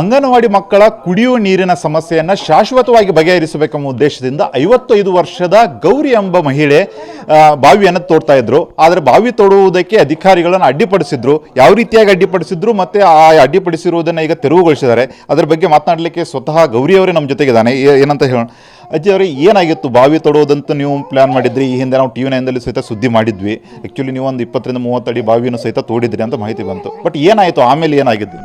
ಅಂಗನವಾಡಿ ಮಕ್ಕಳ ಕುಡಿಯುವ ನೀರಿನ ಸಮಸ್ಯೆಯನ್ನು ಶಾಶ್ವತವಾಗಿ ಬಗೆಹರಿಸಬೇಕೆಂಬ ಉದ್ದೇಶದಿಂದ ಐವತ್ತೈದು ವರ್ಷದ ಗೌರಿ ಎಂಬ ಮಹಿಳೆ ಬಾವಿಯನ್ನು ತೋಡ್ತಾ ಇದ್ರು. ಆದರೆ ಬಾವಿ ತೋಡುವುದಕ್ಕೆ ಅಧಿಕಾರಿಗಳನ್ನು ಅಡ್ಡಿಪಡಿಸಿದ್ರು. ಯಾವ ರೀತಿಯಾಗಿ ಅಡ್ಡಿಪಡಿಸಿದ್ರು ಮತ್ತೆ ಆ ಅಡ್ಡಿಪಡಿಸಿರುವುದನ್ನು ಈಗ ತೆರವುಗೊಳಿಸಿದ್ದಾರೆ. ಅದರ ಬಗ್ಗೆ ಮಾತನಾಡಲಿಕ್ಕೆ ಸ್ವತಃ ಗೌರಿ ಅವರೇ ನಮ್ಮ ಜೊತೆಗಿದ್ದಾನೆ ಏನಂತ ಹೇಳೋಣ. ಅಜ್ಜಿ ಅವರೇ, ಏನಾಗಿತ್ತು ಬಾವಿ ತೊಡೋದಂತ ನೀವು ಪ್ಲಾನ್ ಮಾಡಿದ್ರಿ? ಈ ಹಿಂದೆ ನಾವು ಟಿ ವಿ ನೈನ್ದಲ್ಲಿ ಸಹಿತ ಸುದ್ದಿ ಮಾಡಿದ್ವಿ. ಆ್ಯಕ್ಚುಲಿ ನೀವು ಒಂದು ಇಪ್ಪತ್ತರಿಂದ ಮೂವತ್ತು ಅಡಿ ಬಾವಿಯನ್ನು ಸಹಿತ ತೋಡಿದ್ರಿ ಅಂತ ಮಾಹಿತಿ ಬಂತು. ಬಟ್ ಏನಾಯಿತು? ಆಮೇಲೆ ಏನಾಗಿದ್ದು?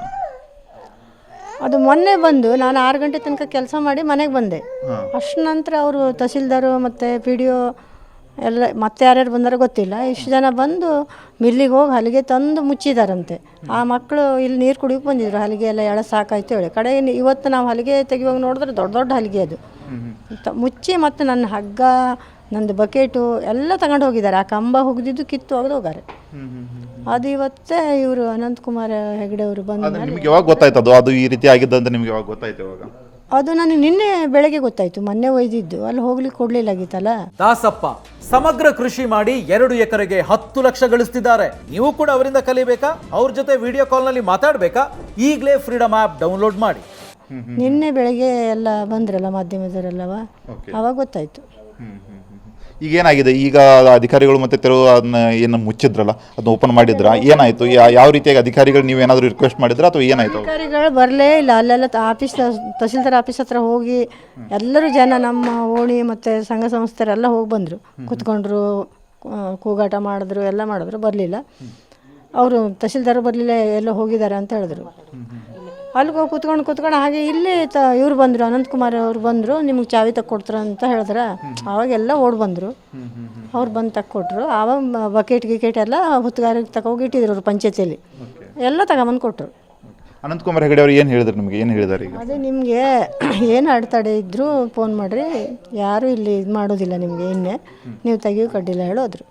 ಅದು ಮೊನ್ನೆ ಬಂದು ನಾನು ಆರು ಗಂಟೆ ತನಕ ಕೆಲಸ ಮಾಡಿ ಮನೆಗೆ ಬಂದೆ. ಅಷ್ಟು ನಂತರ ಅವರು ತಹಸೀಲ್ದಾರು ಮತ್ತು ಪಿ ಡಿ ಒ ಎಲ್ಲ ಮತ್ತೆ ಯಾರ್ಯಾರು ಬಂದಾರೋ ಗೊತ್ತಿಲ್ಲ. ಇಷ್ಟು ಜನ ಬಂದು ಮಿಲ್ಲಿಗೆ ಹೋಗಿ ಹಲಿಗೆ ತಂದು ಮುಚ್ಚಿದಾರಂತೆ. ಆ ಮಕ್ಕಳು ಇಲ್ಲಿ ನೀರು ಕುಡಿಯೋಕೆ ಬಂದಿದ್ರು. ಹಲಿಗೆ ಎಲ್ಲ ಎಳೆ ಸಾಕಾಯ್ತು ಹೇಳಿ. ಕಡೆ ಇವತ್ತು ನಾವು ಹಲಿಗೆ ತೆಗಿಯುವಾಗ ನೋಡಿದ್ರೆ ದೊಡ್ಡ ದೊಡ್ಡ ಹಲಿಗೆ ಅದು. ಮುಚ್ಚಿ ಮತ್ತು ನನ್ನ ಹಗ್ಗ ನಂದು ಬಕೆಟು ಎಲ್ಲ ತಗೊಂಡು ಹೋಗಿದ್ದಾರೆ. ಆ ಕಂಬ ಹೋಗಿದ್ದು ಕಿತ್ತು ಒಗೆದು ಹೋಗಾರೆ. ಅದು ಇವತ್ತೇ ಇವರು ಅನಂತಕುಮಾರ್ ಹೆಗಡೆ ಅವರು ಬಂದು ಅದು ನಿಮ್ಗೆ ಯಾವಾಗ ಗೊತ್ತಾಯ್ತು ಅದು? ಅದು ಈ ರೀತಿ ಆಗಿದ್ದು ಅಂತ ನಿಮ್ಗೆ ಯಾವಾಗ ಗೊತ್ತಾಯ್ತು ಇವಾಗ ಅದು ನನಗೆ ನಿನ್ನೆ ಬೆಳಗ್ಗೆ ಗೊತ್ತಾಯ್ತು. ಮೊನ್ನೆ ಒಯ್ದಿದ್ದು. ಅಲ್ಲಿ ಹೋಗ್ಲಿಕ್ಕೆ ಕೊಡ್ಲಿಲ್ಲಾಗಿತ್ತಲ್ಲ? ದಾಸಪ್ಪ ಸಮಗ್ರ ಕೃಷಿ ಮಾಡಿ ಎರಡು ಎಕರೆಗೆ ಹತ್ತು ಲಕ್ಷ ಗಳಿಸ್ತಿದ್ದಾರೆ. ನೀವು ಕೂಡ ಅವರಿಂದ ಕಲಿಬೇಕಾ? ಅವ್ರ ಜೊತೆ ವಿಡಿಯೋ ಕಾಲ್ನಲ್ಲಿ ಮಾತಾಡಬೇಕಾ? ಈಗಲೇ ಫ್ರೀಡಮ್ ಆ್ಯಪ್ ಡೌನ್ಲೋಡ್ ಮಾಡಿ. ನಿನ್ನೆ ಬೆಳಗ್ಗೆ ಎಲ್ಲ ಬಂದ್ರಲ್ಲ ಮಾಧ್ಯಮದವರೆಲ್ಲವ. ಅವಾಗ ಗೊತ್ತಾಯಿತು. ಈಗ ಏನಾಗಿದೆ ಈಗ ಅಧಿಕಾರಿಗಳು ಮತ್ತೆ ತೆರವು ಅದನ್ನ ಏನು ಮುಚ್ಚಿದ್ರಲ್ಲ ಅದನ್ನ ಓಪನ್ ಮಾಡಿದ್ರ? ಏನಾಯ್ತು? ಯಾ- ಯಾವ ರೀತಿಯಾಗಿ ಅಧಿಕಾರಿಗಳು ನೀವು ಏನಾದರೂ ರಿಕ್ವೆಸ್ಟ್ ಮಾಡಿದ್ರ ಅಥವಾ ಏನಾಯ್ತು? ಅಧಿಕಾರಿಗಳು ಬರಲೇ ಇಲ್ಲ. ಅಲ್ಲೆಲ್ಲ ತ- ಆಫೀಸ್ ತಹಸೀಲ್ದಾರ್ ಆಫೀಸ್ ಹತ್ರ ಹೋಗಿ ಎಲ್ಲರೂ ಜನ ನಮ್ಮ ಓಣಿ ಮತ್ತು ಸಂಘ ಸಂಸ್ಥೆರೆಲ್ಲ ಹೋಗಿ ಬಂದರು. ಕುತ್ಕೊಂಡ್ರು ಆ, ಕೂಗಾಟ ಮಾಡಿದ್ರು ಎಲ್ಲ ಮಾಡಿದ್ರು ಬರಲಿಲ್ಲ. ಅವರು ತಹಸೀಲ್ದಾರ್ ಬರಲಿಲ್ಲ ಎಲ್ಲ ಹೋಗಿದ್ದಾರೆ ಅಂತ ಹೇಳಿದ್ರು. ಅಲ್ಲಿಗೆ ಹೋಗಿ ಕುತ್ಕೊಂಡು ಕುತ್ಕೊಂಡು ಹಾಗೆ ಇಲ್ಲಿ ತ ಇವ್ರು ಬಂದರು ಅನಂತಕುಮಾರ್ ಅವ್ರು ಬಂದರು ನಿಮಗೆ ಚಾವಿ ತಕ್ಕೊಡ್ತಾರೆ ಅಂತ ಹೇಳಿದ್ರೆ ಅವಾಗೆಲ್ಲ ಓಡ್ ಬಂದರು. ಅವ್ರು ಬಂದು ತಕ್ಕೊಟ್ರು. ಆವಾಗ ಬಕೆಟ್ ಗಿಕೆಟ್ ಎಲ್ಲ ಹುತ್ತುಗಾರಿಗೆ ತಗೋಗಿ ಇಟ್ಟಿದ್ರು ಅವ್ರು ಪಂಚಾಯತಿಯಲ್ಲಿ. ಎಲ್ಲ ತಗೊಂಬಂದು ಕೊಟ್ಟರು ಅನಂತಕುಮಾರ್ ಹೆಗಡೆ ಅವರು ಏನು ಹೇಳಿದ್ರು ನಿಮಗೆ? ಏನು ಹೇಳಿದಾರೆ ಈಗ? ಅದೇ ನಿಮಗೆ ಏನು ಅಡೆತಡೆ ಇದ್ದರೂ ಫೋನ್ ಮಾಡಿರಿ. ಯಾರೂ ಇಲ್ಲಿ ಇದು ಮಾಡೋದಿಲ್ಲ ನಿಮಗೆ ಇನ್ನೇ. ನೀವು ತೆಗಿಯೋ ಕಡ್ಡಿಲ್ಲ ಹೇಳೋದ್ರು.